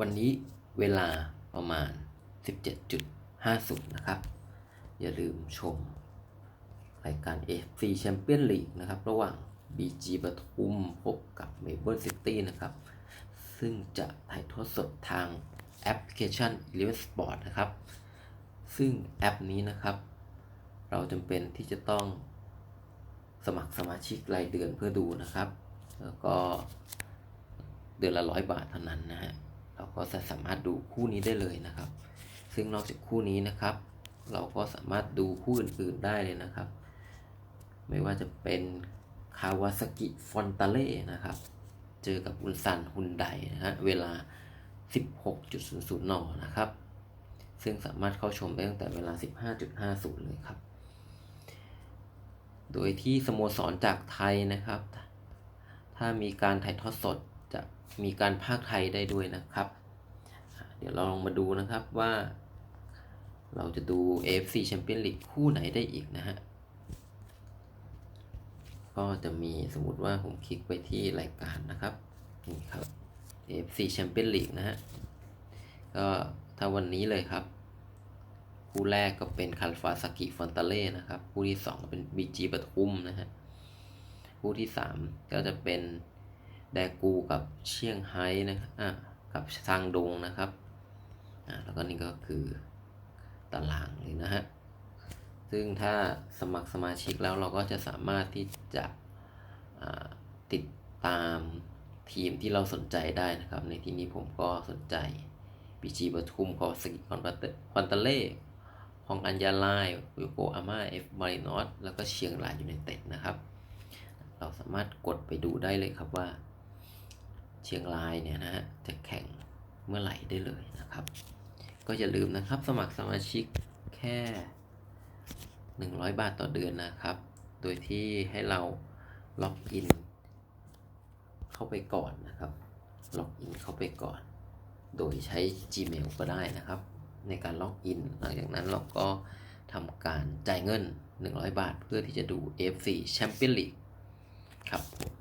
วันนี้เวลาประมาณ 17.50 นะครับ อย่าลืมชมรายการ AFC Champion League นะครับ ระหว่าง BG ปทุมพบกับ Melbourne City นะครับ ซึ่งจะถ่ายทอดสดทางแอปพลิเคชัน Eleven Sport นะครับ ซึ่งแอปนี้นะครับ เราจำเป็นที่จะต้องสมัครสมาชิกรายเดือนเพื่อดูนะครับ แล้วก็เดือนละร้อยบาทเท่านั้นนะฮะ เราก็จะสามารถดูคู่นี้ได้เลยนะครับ ซึ่งนอกจากคู่นี้นะครับ เราก็สามารถดูคู่อื่นๆได้เลยนะครับ ไม่ว่าจะเป็นคาวาซากิฟอนตาเล่นะครับ เจอกับอุนซันฮุนไดนะฮะเวลา 16.00นนะครับ ซึ่งสามารถเข้าชมได้ตั้งแต่เวลา 15.50 เลยครับ โดยที่สโมสรจากไทยนะครับ ถ้ามีการถ่ายทอดสด จะมีการพากย์ไทยได้ด้วยนะครับ เดี๋ยวเราลองมาดูนะครับว่า เราจะดู AFC Champions League คู่ไหนได้อีกนะฮะ ก็จะมีสมมติว่าผมคลิกไปที่รายการนะครับนี่ครับ AFC Champions League นะฮะ ก็ถ้าวันนี้เลยครับ คู่แรกก็เป็นคาลฟาซากิฟอนตาเล่นะครับ คู่ที่ 2 เป็นบีจีปทุมนะฮะ คู่ที่ 3 ก็จะเป็น แดกูกับเชียงไฮ้นะครับอะกับซางดงนะครับอะแล้วก็นี่ก็คือตารางเลยนะฮะซึ่งถ้าสมัครสมาชิกแล้วเราก็จะสามารถที่จะติดตามทีมที่เราสนใจได้นะครับ ในที่นี้ผมก็สนใจบีจีปทุมคอสกิคอนคอนเตเล่ฮองอัญญาไลวิโกอาม่าเอฟมารินอสแล้วก็เชียงรายยูไนเต็ดนะครับ เราสามารถกดไปดูได้เลยครับว่า เชียงรายเนี่ยนะฮะจะแข่งเมื่อไหร่ได้เลยนะครับ ก็อย่าลืมนะครับสมัครสมาชิกแค่ 100 บาทต่อเดือนนะครับ โดยที่ให้เราล็อกอินเข้าไปก่อนนะครับล็อกอินเข้าไปก่อน โดยใช้ Gmail ก็ได้นะครับ ในการล็อกอินหลังจากนั้นเราก็ทำการจ่ายเงิน 100 บาทเพื่อที่จะดู FC Champions League ครับผม